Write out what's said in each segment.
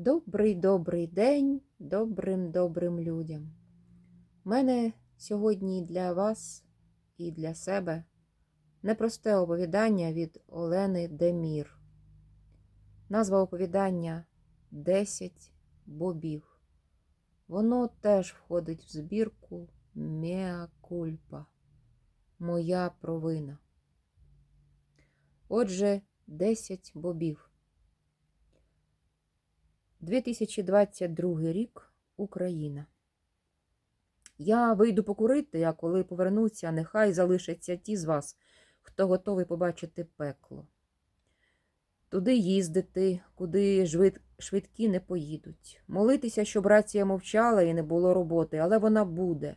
Добрий добрий день добрим добрим людям. У мене сьогодні для вас і для себе непросте оповідання від Олени Демір. Назва оповідання Десять бобів. Воно теж входить в збірку Меа кульпа. Моя провина. Отже, десять бобів. 2022 рік Україна. Я вийду покурити, а коли повернуся, нехай залишаться ті з вас, хто готовий побачити пекло. Туди їздити, куди швидкі не поїдуть. Молитися, щоб рація мовчала і не було роботи, але вона буде.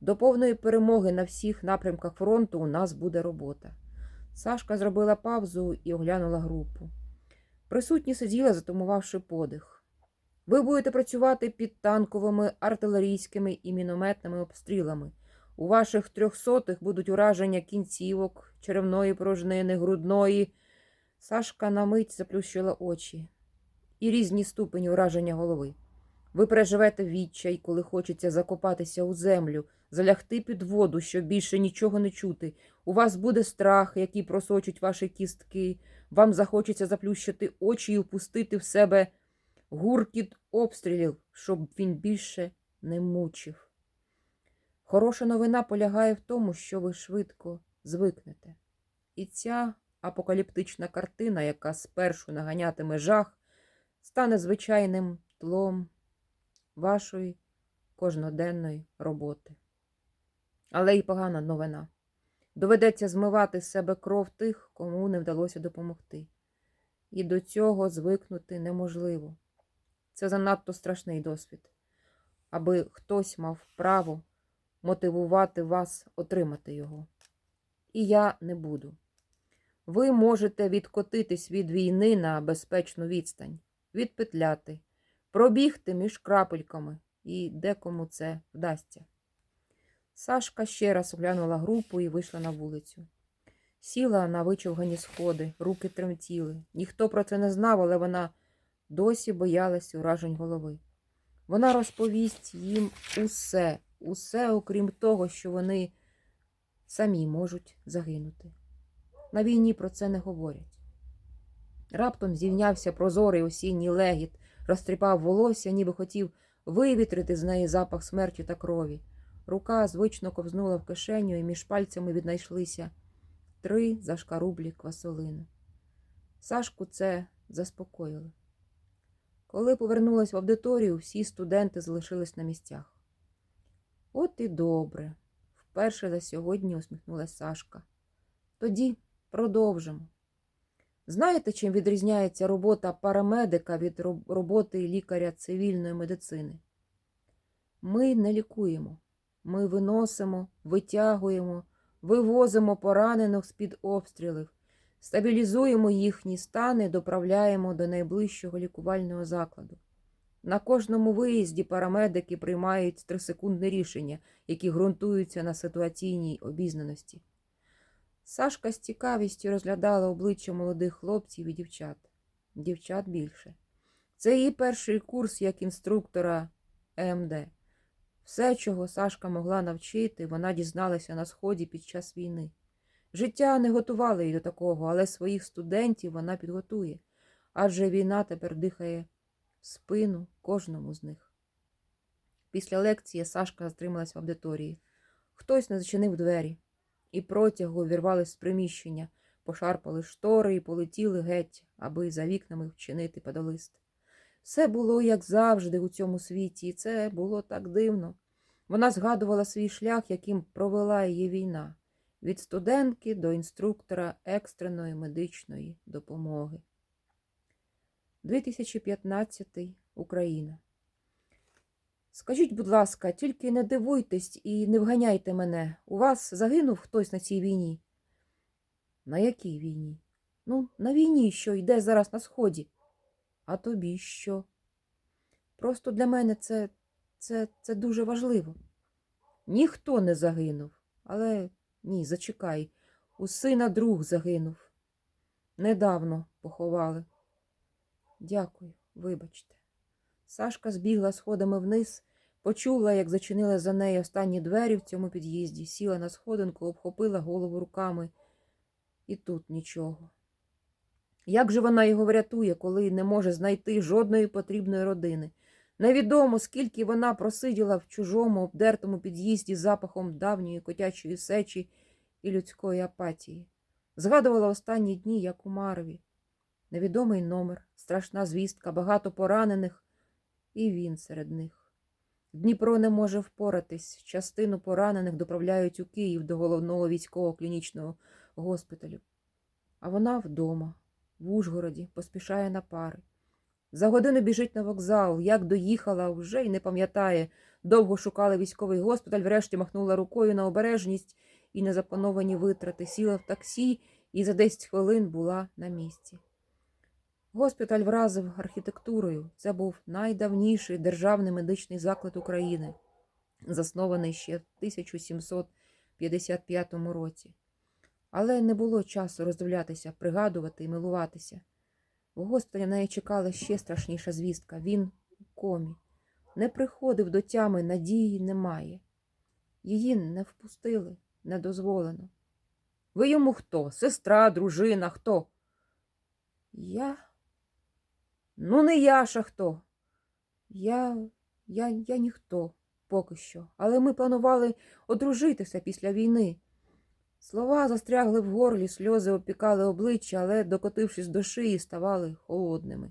До повної перемоги на всіх напрямках фронту у нас буде робота. Сашка зробила павзу і оглянула групу. Присутні сиділи, затумувавши подих. Ви будете працювати під танковими, артилерійськими і мінометними обстрілами. У ваших трьохсотих будуть ураження кінцівок, черевної порожнини, грудної. Сашка на мить заплющила очі. І різні ступені ураження голови. Ви переживете відчай, коли хочеться закопатися у землю, залягти під воду, щоб більше нічого не чути. У вас буде страх, який просочить ваші кістки. Вам захочеться заплющити очі і впустити в себе гуркіт обстрілів, щоб він більше не мучив. Хороша новина полягає в тому, що ви швидко звикнете. І ця апокаліптична картина, яка спершу наганятиме жах, стане звичайним тлом вашої кожноденної роботи. Але й погана новина. Доведеться змивати з себе кров тих, кому не вдалося допомогти. І до цього звикнути неможливо. Це занадто страшний досвід, аби хтось мав право мотивувати вас отримати його. І я не буду. Ви можете відкотитись від війни на безпечну відстань, відпетляти, пробігти між крапельками, і декому це вдасться. Сашка ще раз оглянула групу і вийшла на вулицю. Сіла на вичовгані сходи, руки тремтіли. Ніхто про це не знав, але вона досі боялась уражень голови. Вона розповість їм усе, усе, окрім того, що вони самі можуть загинути. На війні про це не говорять. Раптом зівнявся прозорий осінній легіт, розтріпав волосся, ніби хотів вивітрити з неї запах смерті та крові. Рука звично ковзнула в кишеню, і між пальцями віднайшлися три зашкарублі квасолини. Сашку це заспокоїло. Коли повернулась в аудиторію, всі студенти залишились на місцях. От і добре, вперше за сьогодні усміхнулася Сашка. Тоді продовжимо. Знаєте, чим відрізняється робота парамедика від роботи лікаря цивільної медицини? Ми не лікуємо, ми виносимо, витягуємо, вивозимо поранених з-під обстрілів, Стабілізуємо їхні стани, доправляємо до найближчого лікувального закладу. На кожному виїзді парамедики приймають трисекундне рішення, які ґрунтуються на ситуаційній обізнаності. Сашка з цікавістю розглядала обличчя молодих хлопців і дівчат. Дівчат більше. Це її перший курс як інструктора МД. Все, чого Сашка могла навчити, вона дізналася на сході під час війни. Життя не готувало її до такого, але своїх студентів вона підготує, адже війна тепер дихає в спину кожному з них. Після лекції Сашка затрималась в аудиторії. Хтось не зачинив двері, і протягу вірвались з приміщення, пошарпали штори і полетіли геть, аби за вікнами вчинити падалист. Все було, як завжди, у цьому світі, і це було так дивно. Вона згадувала свій шлях, яким провела її війна від студентки до інструктора екстреної медичної допомоги. 2015 Україна. Скажіть, будь ласка, тільки не дивуйтесь і не вганяйте мене. У вас загинув хтось на цій війні? На якій війні? Ну, на війні, що йде зараз на сході. А тобі що? Просто для мене це, це, це дуже важливо. Ніхто не загинув, але ні, зачекай. У сина друг загинув. Недавно поховали. Дякую, вибачте. Сашка збігла сходами вниз, почула, як зачинили за нею останні двері в цьому під'їзді, сіла на сходинку, обхопила голову руками. І тут нічого. Як же вона його врятує, коли не може знайти жодної потрібної родини? Невідомо, скільки вона просиділа в чужому обдертому під'їзді запахом давньої котячої сечі і людської апатії. Згадувала останні дні, як у Марві. Невідомий номер, страшна звістка, багато поранених, і він серед них. Дніпро не може впоратись. Частину поранених доправляють у Київ до головного військового клінічного госпіталю. А вона вдома, в Ужгороді, поспішає на пари. За годину біжить на вокзал, як доїхала, вже й не пам'ятає. Довго шукали військовий госпіталь, врешті махнула рукою на обережність і незаплановані витрати, сіла в таксі і за 10 хвилин була на місці. Госпіталь вразив архітектурою. Це був найдавніший державний медичний заклад України, заснований ще в 1755 році. Але не було часу роздивлятися, пригадувати і милуватися. В на неї чекала ще страшніша звістка. Він у комі. Не приходив до тями, надії немає. Її не впустили, не дозволено. Ви йому хто? Сестра, дружина, хто? Я. Ну, не Яша хто. Я. Я, я ніхто поки що. Але ми планували одружитися після війни. Слова застрягли в горлі, сльози опікали обличчя, але, докотившись до шиї, ставали холодними.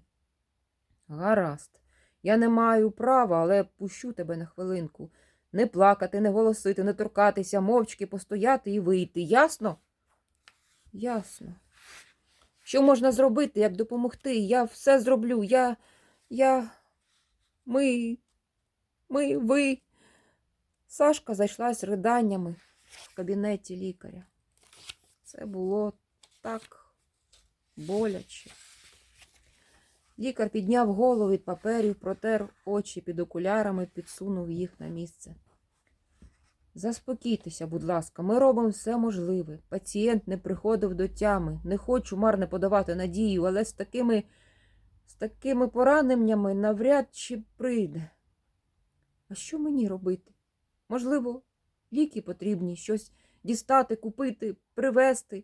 Гаразд, я не маю права, але пущу тебе на хвилинку. Не плакати, не голосити, не торкатися, мовчки постояти і вийти. Ясно? Ясно. Що можна зробити, як допомогти? Я все зроблю. Я. Я. Ми. Ми, ви. Сашка зайшлась riданнями в кабінеті лікаря. Це було так боляче. Лікар підняв голову від паперів, протер очі під окулярами, підсунув їх на місце. Заспокійтеся, будь ласка, ми робимо все можливе. Пацієнт не приходив до тями. Не хочу марне подавати надію, але з такими, з такими пораненнями навряд чи прийде. А що мені робити? Можливо, ліки потрібні, щось дістати, купити, привезти.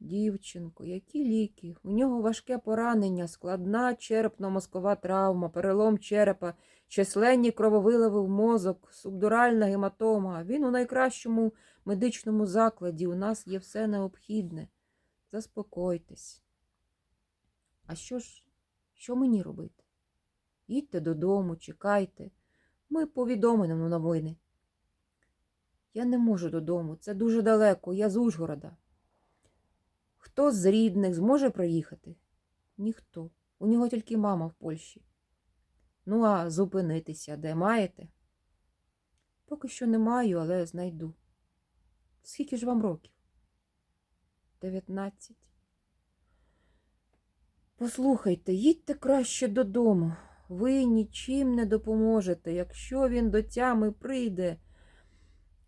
Дівчинко, які ліки? У нього важке поранення, складна черепно-мозкова травма, перелом черепа, численні крововиливи в мозок, субдуральна гематома. Він у найкращому медичному закладі. У нас є все необхідне. Заспокойтесь. А що ж, що мені робити? Їдьте додому, чекайте. Ми повідомимо новини. Я не можу додому, це дуже далеко, я з Ужгорода. Хто з рідних зможе приїхати? Ніхто. У нього тільки мама в Польщі. Ну, а зупинитися де маєте? Поки що не маю, але знайду. Скільки ж вам років? Дев'ятнадцять. Послухайте, їдьте краще додому. Ви нічим не допоможете. Якщо він до тями прийде,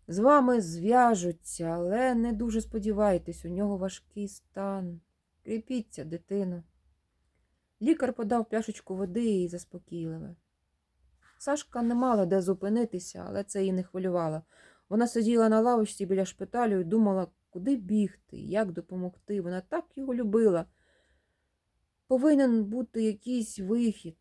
з вами зв'яжуться, але не дуже сподівайтесь, у нього важкий стан. Кріпіться, дитино. Лікар подав пляшечку води і заспокійливе. Сашка не мала де зупинитися, але це її не хвилювало. Вона сиділа на лавочці біля шпиталю і думала, куди бігти, як допомогти. Вона так його любила. Повинен бути якийсь вихід.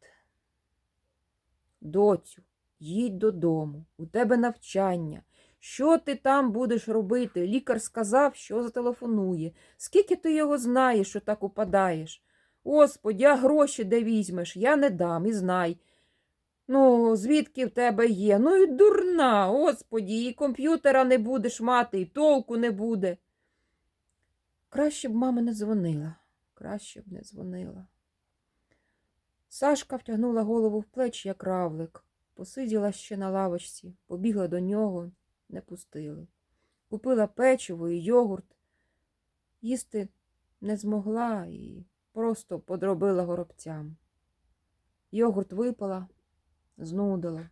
Доцю, їдь додому, у тебе навчання. Що ти там будеш робити? Лікар сказав, що зателефонує. Скільки ти його знаєш, що так упадаєш? Господи, а гроші де візьмеш? Я не дам і знай. Ну, звідки в тебе є? Ну і дурна, господі, і комп'ютера не будеш мати, і толку не буде. Краще б мама не дзвонила, краще б не дзвонила. Сашка втягнула голову в плечі, як равлик, посиділа ще на лавочці, побігла до нього, не пустили. Купила печиво і йогурт. Їсти не змогла і просто подробила горобцям. Йогурт випала, знудила.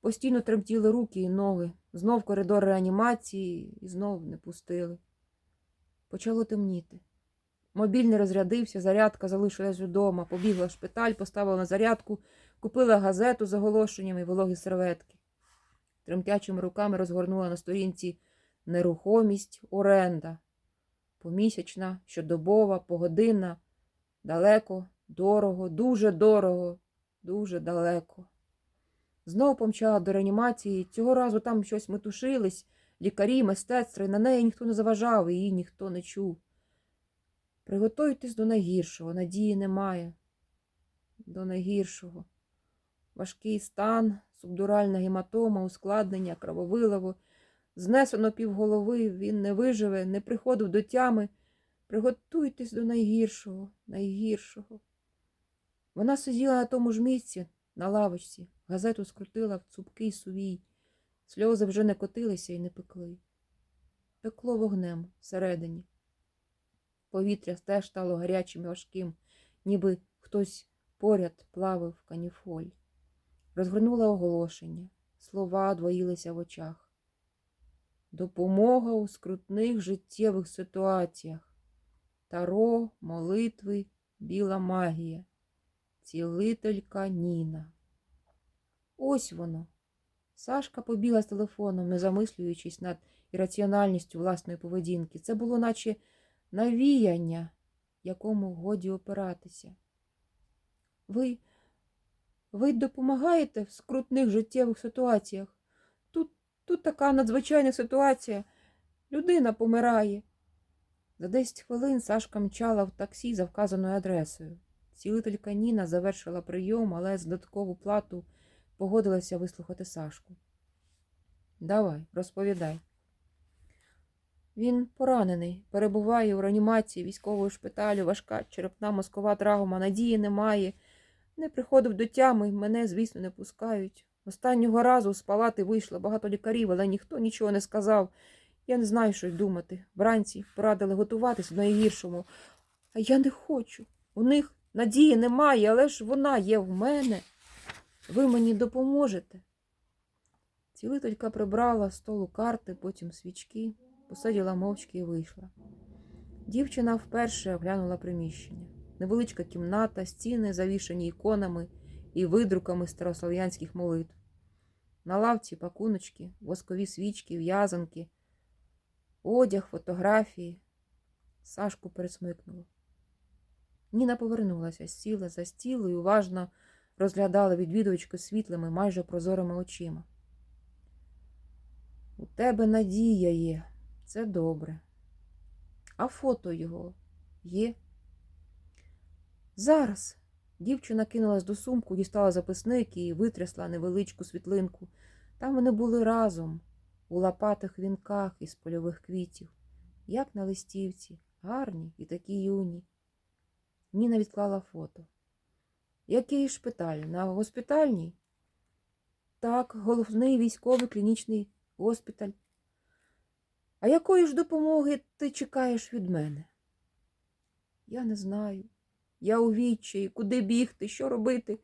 Постійно тремтіли руки і ноги, знов коридор реанімації і знов не пустили. Почало темніти. Мобільний розрядився, зарядка залишилась вдома, побігла в шпиталь, поставила на зарядку, купила газету з оголошеннями і вологі серветки. Тремтячими руками розгорнула на сторінці нерухомість, оренда. Помісячна, щодобова, погодинна, далеко, дорого, дуже дорого, дуже далеко. Знову помчала до реанімації. Цього разу там щось метушились, лікарі, мистецтри, на неї ніхто не заважав, її ніхто не чув. Приготуйтесь до найгіршого, надії немає. До найгіршого. Важкий стан, субдуральна гематома, ускладнення, крововиливо. Знесено півголови, він не виживе, не приходив до тями. Приготуйтесь до найгіршого, найгіршого. Вона сиділа на тому ж місці, на лавочці, газету скрутила в цупкий сувій. Сльози вже не котилися і не пекли. Пекло вогнем всередині. Повітря теж стало гарячим і важким, ніби хтось поряд плавив каніфоль. Розгорнула оголошення. Слова двоїлися в очах. Допомога у скрутних життєвих ситуаціях. Таро, молитви, біла магія. Цілителька Ніна. Ось воно. Сашка побігла з телефоном, не замислюючись над ірраціональністю власної поведінки. Це було наче навіяння, якому годі опиратися. Ви, ви допомагаєте в скрутних життєвих ситуаціях? Тут, тут така надзвичайна ситуація. Людина помирає. За 10 хвилин Сашка мчала в таксі за вказаною адресою. Цілителька Ніна завершила прийом, але за додаткову плату погодилася вислухати Сашку. Давай, розповідай. Він поранений, перебуває у реанімації військового шпиталю, важка черепна мозкова травма, надії немає. Не приходив до тями, мене, звісно, не пускають. Останнього разу з палати вийшло багато лікарів, але ніхто нічого не сказав. Я не знаю, що й думати. Вранці порадили готуватись до найгіршому. А я не хочу. У них надії немає, але ж вона є в мене. Ви мені допоможете. Цілителька прибрала столу карти, потім свічки, посиділа мовчки і вийшла. Дівчина вперше оглянула приміщення. Невеличка кімната, стіни, завішані іконами і видруками старослов'янських молитв. На лавці пакуночки, воскові свічки, в'язанки, одяг, фотографії. Сашку пересмикнуло. Ніна повернулася, сіла за стіл і уважно розглядала відвідувачку світлими, майже прозорими очима. У тебе надія є, це добре. А фото його є? Зараз. Дівчина кинулась до сумку, дістала записник і витрясла невеличку світлинку. Там вони були разом, у лопатих вінках із польових квітів, як на листівці, гарні і такі юні. Ніна відклала фото. Який шпиталь? На госпітальній? Так, головний військовий клінічний госпіталь. А якої ж допомоги ти чекаєш від мене? Я не знаю. Я у відчаї, куди бігти, що робити.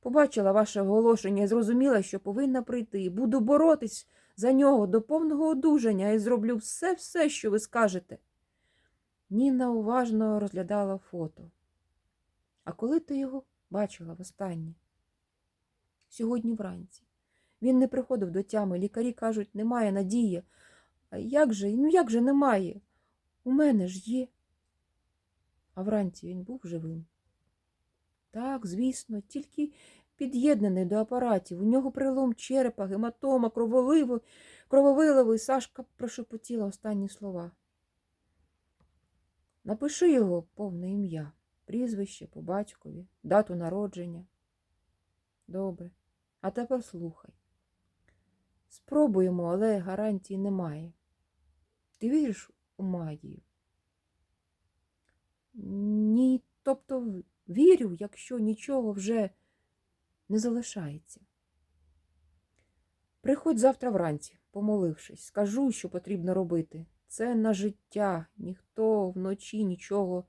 Побачила ваше оголошення і зрозуміла, що повинна прийти. Буду боротись за нього до повного одужання і зроблю все-все, що ви скажете. Ніна уважно розглядала фото. А коли ти його бачила востаннє? Сьогодні вранці. Він не приходив до тями. Лікарі кажуть, немає надії. А як же, ну як же немає? У мене ж є. А вранці він був живим. Так, звісно, тільки під'єднаний до апаратів. У нього прилом черепа, гематома, кроволиво, крововиливо, Сашка прошепотіла останні слова. Напиши його повне ім'я, прізвище по батькові, дату народження. Добре, а тепер слухай. Спробуємо, але гарантій немає. Ти віриш у магію? Ні, тобто вірю, якщо нічого вже не залишається. Приходь завтра вранці, помолившись, скажу, що потрібно робити. Це на життя, ніхто вночі нічого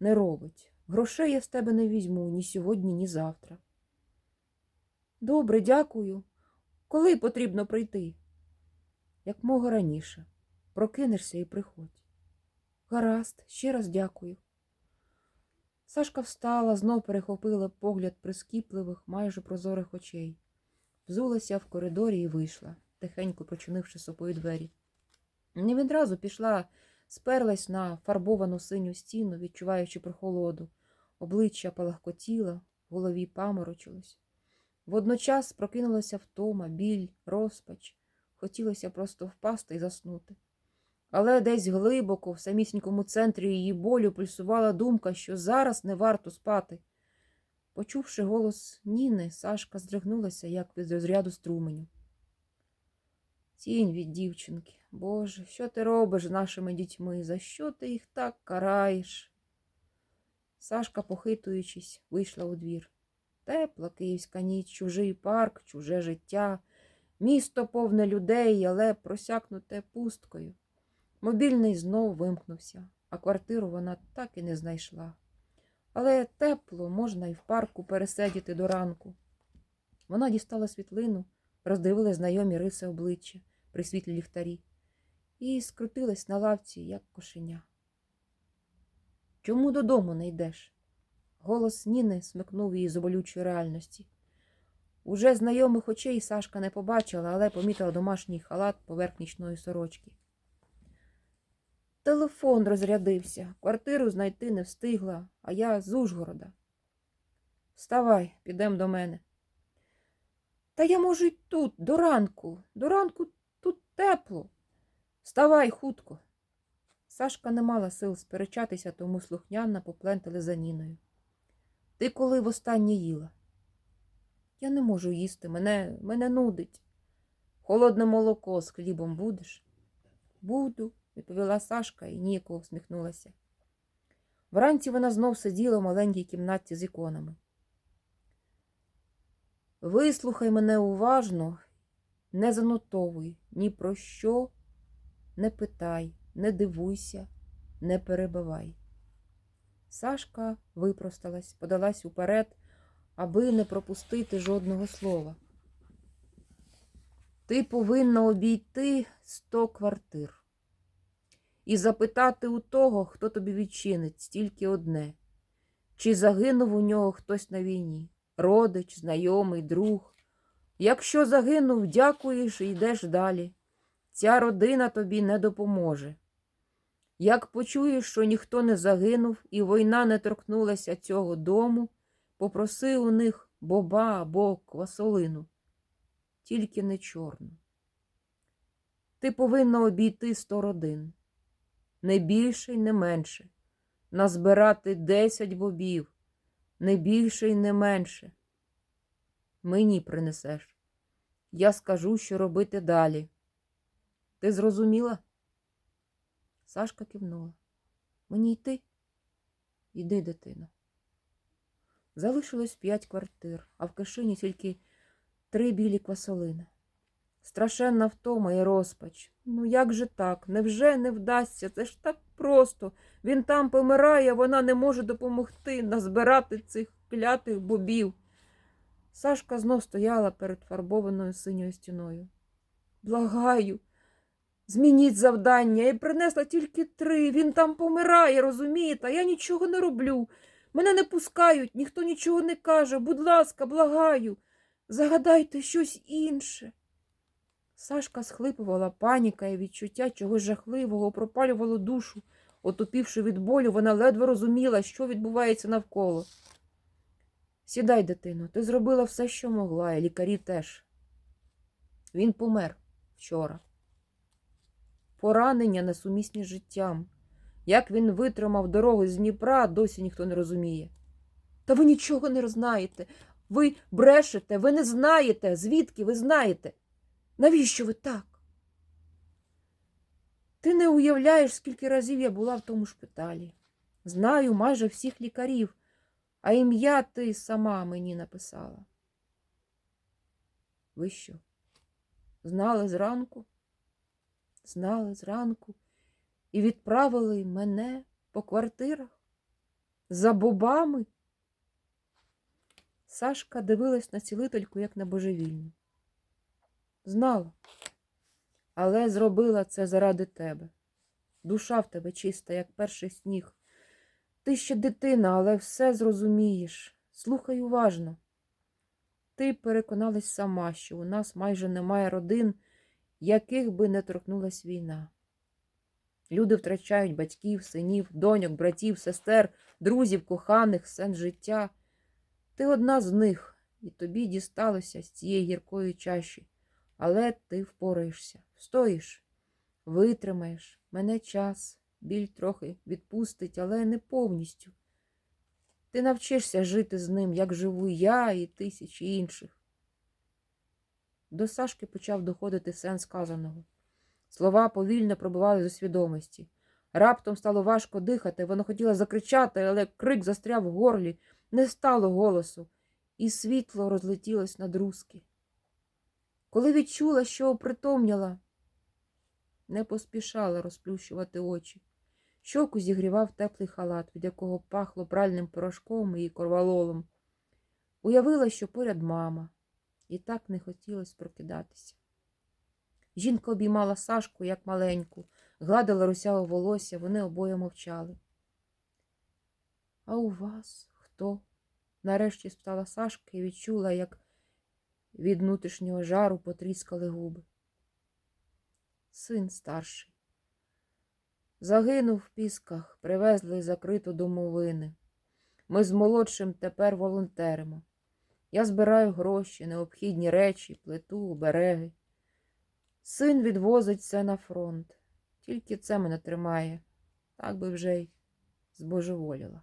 не робить. Грошей я з тебе не візьму ні сьогодні, ні завтра. Добре, дякую. Коли потрібно прийти? Як мого раніше. Прокинешся і приходь. Гаразд, ще раз дякую. Сашка встала, знов перехопила погляд прискіпливих, майже прозорих очей. Взулася в коридорі і вийшла, тихенько прочинивши собою двері. Не відразу пішла, сперлась на фарбовану синю стіну, відчуваючи прохолоду. Обличчя палахкотіло, в голові паморочилось. Водночас прокинулася втома, біль, розпач. Хотілося просто впасти і заснути. Але десь глибоко, в самісінькому центрі її болю, пульсувала думка, що зараз не варто спати. Почувши голос Ніни, Сашка здригнулася, як від розряду струменю. Тінь від дівчинки. Боже, що ти робиш з нашими дітьми? За що ти їх так караєш? Сашка, похитуючись, вийшла у двір. Тепла київська ніч, чужий парк, чуже життя, місто повне людей, але просякнуте пусткою. Мобільний знов вимкнувся, а квартиру вона так і не знайшла. Але тепло, можна і в парку пересидіти до ранку. Вона дістала світлину, роздивила знайомі риси обличчя при світлі ліхтарі і скрутилась на лавці, як кошеня. Чому додому не йдеш? Голос Ніни смикнув її з болючої реальності. Уже знайомих очей Сашка не побачила, але помітила домашній халат поверх нічної сорочки. Телефон розрядився, квартиру знайти не встигла, а я з Ужгорода. Вставай, підемо до мене. Та я можу й тут, до ранку. До ранку тут тепло. Вставай хутко. Сашка не мала сил сперечатися, тому слухняно поплентали за Ніною. Ти коли востаннє їла? Я не можу їсти, мене, мене нудить. Холодне молоко з хлібом будеш? Буду, відповіла Сашка і ніяково всміхнулася. Вранці вона знов сиділа в маленькій кімнаті з іконами. Вислухай мене уважно, не занотовуй ні про що, не питай, не дивуйся, не перебивай. Сашка випросталась, подалась уперед, аби не пропустити жодного слова. Ти повинна обійти сто квартир і запитати у того, хто тобі відчинить стільки одне, чи загинув у нього хтось на війні, родич, знайомий, друг. Якщо загинув, дякуєш і йдеш далі. Ця родина тобі не допоможе. Як почуєш, що ніхто не загинув і війна не торкнулася цього дому, попроси у них боба або квасолину, тільки не чорну. Ти повинна обійти сто родин, не більше й не менше, назбирати десять бобів, не більше й не менше. Мені принесеш. Я скажу, що робити далі. Ти зрозуміла? Сашка кивнула. Мені йти? Іди, дитино. Залишилось п'ять квартир, а в кишені тільки три білі квасолини. Страшенна втома і розпач. Ну як же так? Невже не вдасться? Це ж так просто. Він там помирає, вона не може допомогти назбирати цих клятих бобів. Сашка знов стояла перед фарбованою синьою стіною. Благаю, змініть завдання. Я принесла тільки три. Він там помирає, розумієте, а я нічого не роблю. Мене не пускають, ніхто нічого не каже. Будь ласка, благаю, загадайте щось інше. Сашка схлипувала паніка і відчуття чогось жахливого, пропалювало душу. Отупівши від болю, вона ледве розуміла, що відбувається навколо. Сідай, дитино, ти зробила все, що могла, і лікарі теж. Він помер вчора. Поранення несумісні з життям. Як він витримав дорогу з Дніпра, досі ніхто не розуміє. Та ви нічого не знаєте. Ви брешете, ви не знаєте, звідки ви знаєте. Навіщо ви так? Ти не уявляєш, скільки разів я була в тому шпиталі. Знаю майже всіх лікарів, а ім'я ти сама мені написала. Ви що? Знали зранку? Знали зранку і відправили мене по квартирах за бобами. Сашка дивилась на цілительку, як на божевільну. Знала, але зробила це заради тебе. Душа в тебе чиста, як перший сніг. Ти ще дитина, але все зрозумієш. Слухай уважно. Ти переконалась сама, що у нас майже немає родин, яких би не торкнулась війна. Люди втрачають батьків, синів, доньок, братів, сестер, друзів, коханих, сенс життя. Ти одна з них, і тобі дісталося з цієї гіркої чаші. Але ти впораєшся, встоїш, витримаєш. Мене час, біль трохи відпустить, але не повністю. Ти навчишся жити з ним, як живу я і тисячі інших. До Сашки почав доходити сенс сказаного. Слова повільно пробивали з свідомості. Раптом стало важко дихати, вона хотіла закричати, але крик застряв в горлі, не стало голосу, і світло розлетілось на друзки. Коли відчула, що опритомніла, не поспішала розплющувати очі. Щоку зігрівав теплий халат, від якого пахло пральним порошком і корвалолом. Уявила, що поряд мама, і так не хотілося прокидатися. Жінка обіймала Сашку, як маленьку, гладила русяве волосся, вони обоє мовчали. А у вас хто? нарешті спитала Сашка і відчула, як від внутрішнього жару потріскали губи. Син старший. Загинув в пісках, привезли закриту домовини. Ми з молодшим тепер волонтеримо. Я збираю гроші, необхідні речі, плиту, обереги. Син відвозить все на фронт. Тільки це мене тримає, так би вже й збожеволіла.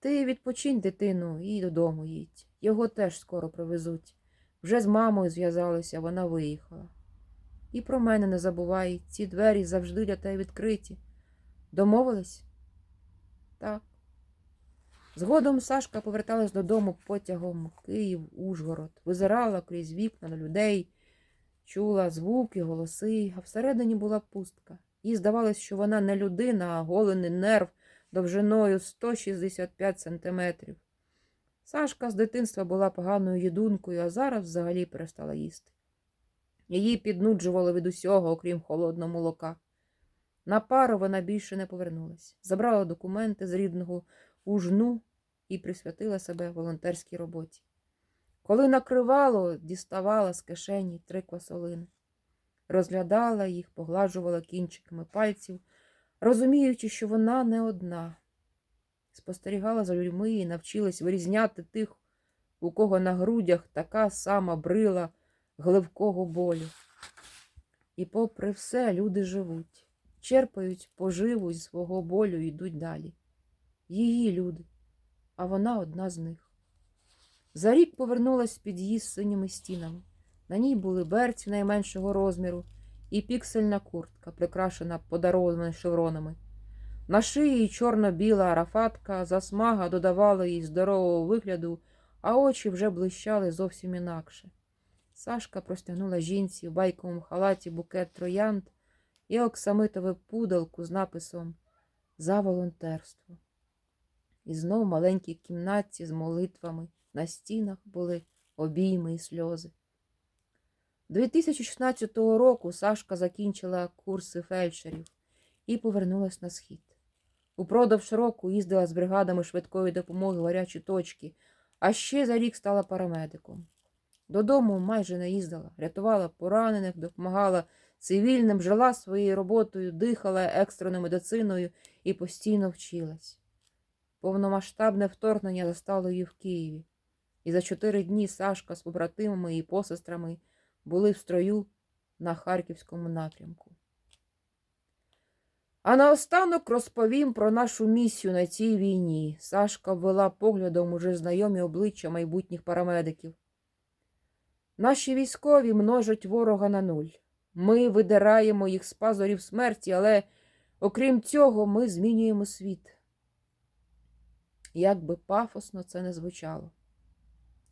Ти відпочинь дитину і додому їдь. Його теж скоро привезуть. Вже з мамою зв'язалися, вона виїхала. І про мене не забувай, ці двері завжди для тебе відкриті. Домовились? Так. Згодом Сашка поверталась додому потягом Київ, Ужгород, визирала крізь вікна на людей, чула звуки, голоси, а всередині була пустка. Їй здавалось, що вона не людина, а голений нерв довжиною 165 сантиметрів. Сашка з дитинства була поганою їдункою, а зараз взагалі перестала їсти. Її піднуджувало від усього, окрім холодного молока. На пару вона більше не повернулась, забрала документи з рідного ужну і присвятила себе волонтерській роботі. Коли накривало, діставала з кишені три квасолини, розглядала їх, погладжувала кінчиками пальців, розуміючи, що вона не одна. Спостерігала за людьми і навчилась вирізняти тих, у кого на грудях така сама брила гливкого болю. І попри все люди живуть, черпають поживу зі свого болю і йдуть далі. Її люди, а вона одна з них. За рік повернулась в під'їзд з синіми стінами. На ній були берці найменшого розміру і піксельна куртка, прикрашена подарованими шевронами. На шиї чорно-біла арафатка, засмага додавала їй здорового вигляду, а очі вже блищали зовсім інакше. Сашка простягнула жінці в байковому халаті букет троянд і оксамитову пудалку з написом За волонтерство. І знов маленькій кімнатці з молитвами на стінах були обійми і сльози. 2016 року Сашка закінчила курси фельдшерів і повернулась на схід. Упродовж року їздила з бригадами швидкої допомоги в гарячі точки, а ще за рік стала парамедиком. Додому майже не їздила, рятувала поранених, допомагала цивільним, жила своєю роботою, дихала екстреною медициною і постійно вчилась. Повномасштабне вторгнення застало її в Києві, і за чотири дні Сашка з побратимами і посестрами були в строю на Харківському напрямку. А наостанок розповім про нашу місію на цій війні. Сашка ввела поглядом уже знайомі обличчя майбутніх парамедиків. Наші військові множать ворога на нуль. Ми видираємо їх з пазурів смерті, але окрім цього, ми змінюємо світ. Як би пафосно це не звучало.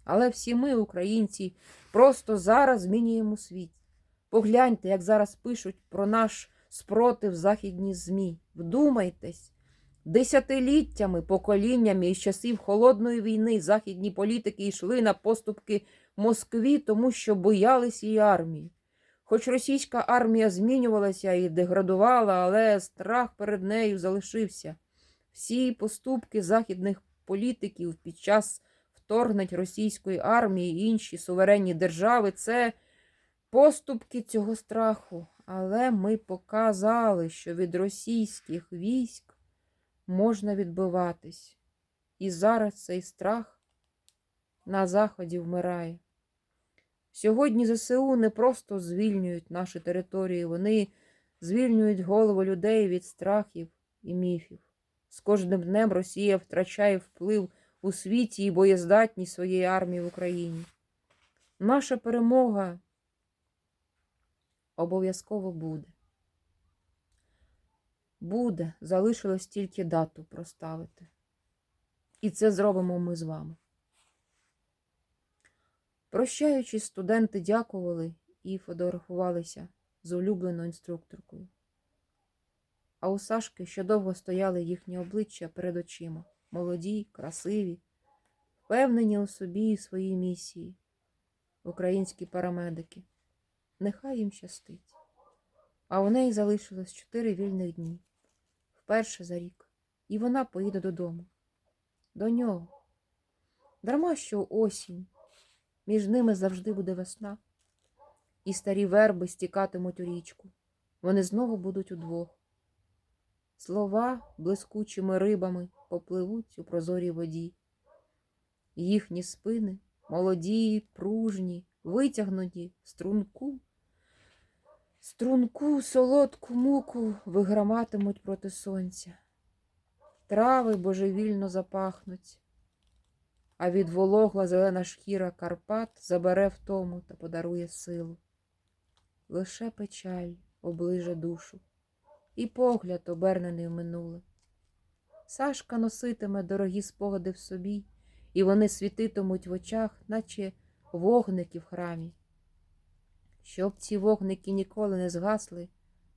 Але всі ми, українці, просто зараз змінюємо світ. Погляньте, як зараз пишуть про наш спротив західні ЗМІ. Вдумайтесь, десятиліттями, поколіннями із часів холодної війни західні політики йшли на поступки Москві, тому що боялись її армії. Хоч російська армія змінювалася і деградувала, але страх перед нею залишився. Всі поступки західних політиків під час вторгнень російської армії інші суверенні держави це поступки цього страху. Але ми показали, що від російських військ можна відбиватись. І зараз цей страх на заході вмирає. Сьогодні ЗСУ не просто звільнюють наші території, вони звільнюють голову людей від страхів і міфів. З кожним днем Росія втрачає вплив у світі і боєздатність своєї армії в Україні. Наша перемога обов'язково буде. Буде, залишилось тільки дату проставити. І це зробимо ми з вами. Прощаючись, студенти дякували і фотографувалися з улюбленою інструкторкою. А у Сашки ще довго стояли їхні обличчя перед очима, молоді, красиві, впевнені у собі і своїй місії, українські парамедики. Нехай їм щастить. А у неї залишилось чотири вільних дні, вперше за рік, і вона поїде додому, до нього. Дарма що осінь, між ними завжди буде весна, і старі верби стікатимуть у річку. Вони знову будуть удвох. Слова блискучими рибами попливуть у прозорій воді. Їхні спини молоді, пружні, витягнуті в струнку. Струнку, солодку муку виграматимуть проти сонця. Трави божевільно запахнуть, а від вологла зелена шкіра Карпат забере втому та подарує силу. Лише печаль оближе душу, і погляд обернений в минуле. Сашка носитиме дорогі спогади в собі, і вони світитимуть в очах, наче вогники в храмі. Щоб ці вогники ніколи не згасли,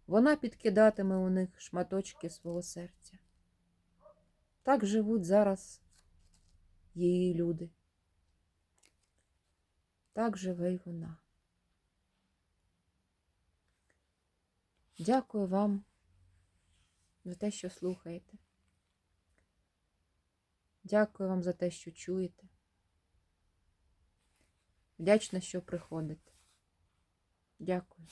вона підкидатиме у них шматочки свого серця. Так живуть зараз її люди. Так живе й вона. Дякую вам за те, що слухаєте. Дякую вам за те, що чуєте. Вдячна, що приходите. Дякую.